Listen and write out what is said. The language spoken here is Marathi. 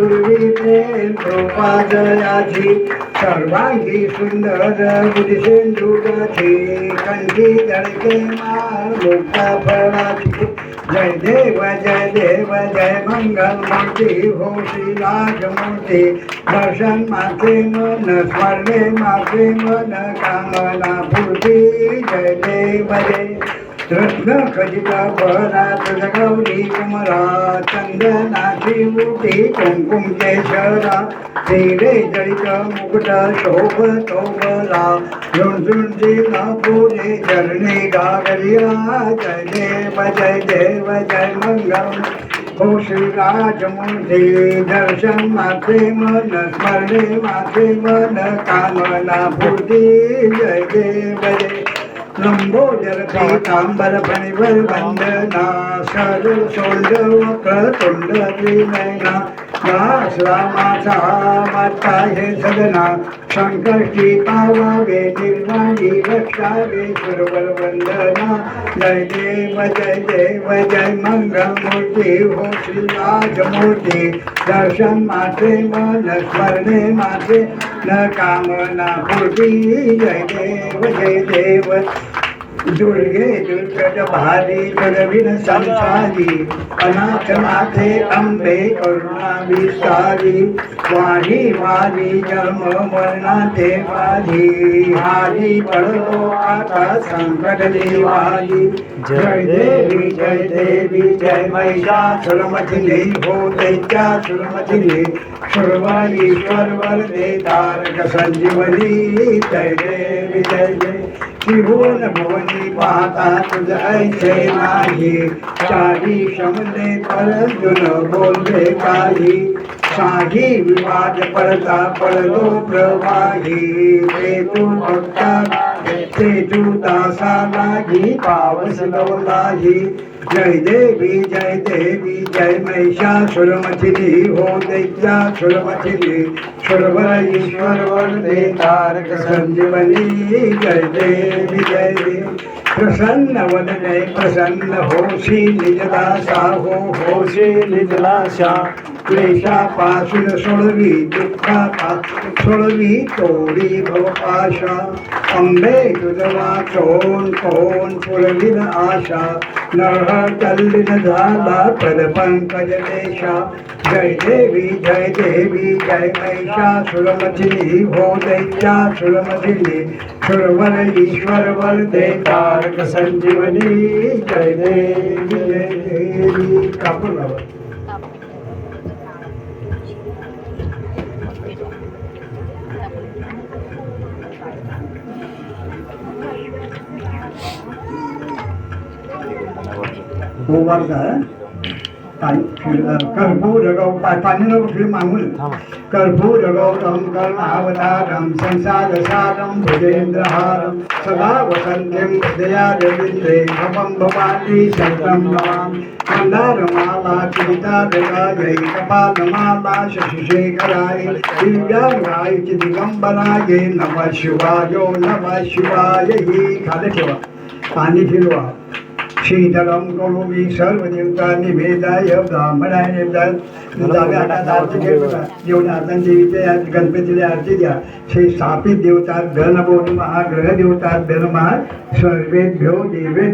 पूर्वी प्रेम कृपाजयाची सर्वांगी सुंदर बुधिसिंधुगाची कंठी दळके मार मुक्ता फळाची. जय देव जय देव जय मंगल मूर्ती. हो श्री राजमूर्ती दर्शन माते मन स्मरणे माते मन कामना पूर्ती. जय देव जय रत्न खजित बरा तुझ कुमरा चंदनाची मुठी कुंकुम केशरा हिरे जळित मुकुट शोभ तोबला झुणझुणची पुरे चरणी गागरिया जय देव जय देव जय मंगल हो श्री दर्शन माते मन स्मरणे माते मन कामना पूर्ती जय देव जय लंबोदर पीतांबर फणिवर वंदना सरळ सोंड वक्र तोंड त्रिनयना दास रामाचा माता हे सदना संकष्टी पावावे निर्वाणी रक्षावे सुरवर वंदना जय देव जय देव जय मंगल मूर्ती हो श्री राजमूर्ती दर्शन माते मन स्मरणे माते न कामना पूर्ती जय देव जय देव दुर्गे दुर्गट भारी जगविन संसारी अनाथ माथे अंबे करुणा विस्तारी वारी वारी जन्म मरणाते वारी हारी पडलो आता संकट देवारी जय देवी जय देवी जय महिषासुरमथिने हो दैत्या सुरमथिने सुरवा ईश्वर वर दे तारक संजीवनी. जय देवी जय जय त्रिभुवन भुवनी पाहता तुझ ऐसे नाही. चारी शमले परंतु न बोलले काही साही विवाद पडता पडलो प्रवाही ते तू भक्ता ते तू दासा लागी पावस लवलाही जय देवी जय देवी जय महिषासुरमथिनी हो दैत्या सुरमथिनी सुरवर ईश्वर वरदे तारक संजीवनी जय देवी जय देवी। प्रसन्न वदने प्रसन्न होशी निजलासा हो होशी निजलाशा क्लेशापासून सोडवी दुःखापासून सोडवी तोडी भवपाशा। अंबे तुझवा चोन कोण पुरविन आशा। नरह तल्लीन झाला पद पंकज देशा. जय देवी जय देवी जय महिषा सुरमथिनी हो दैत्या सुरमथिनी सुरवर ईश्वर वर दे तारक संजीवनी. जय देवी जय देवी. कापूर कर्पूर गौ पाणी नको मागून कर्पूर गौरम कर्णावतारम संसार सारम भुजेंद्रहारम सदा वसंतीं हृदया रवींद्रे भवं भवानी शङ्करं नमामि मन्दारमाला चिरितादगायै कपालमाला शशिशेखराय दिव्यांगाय दिगंबराय नमः शिवाय नमः शिवाय ही खाली ठेवा. पाणी फिरवा. शीतलं करोमि सर्वदेवतांनी भेदाय ब्राह्मणाय नेमदान डाव्या हातात आरती घेऊन जेवढ्या हातांची विजय गणपतीला आरती द्या श्री स्थापित देवतात धनबोध महाग्रह देवतात धनमहा सर्वेभ्यो देवे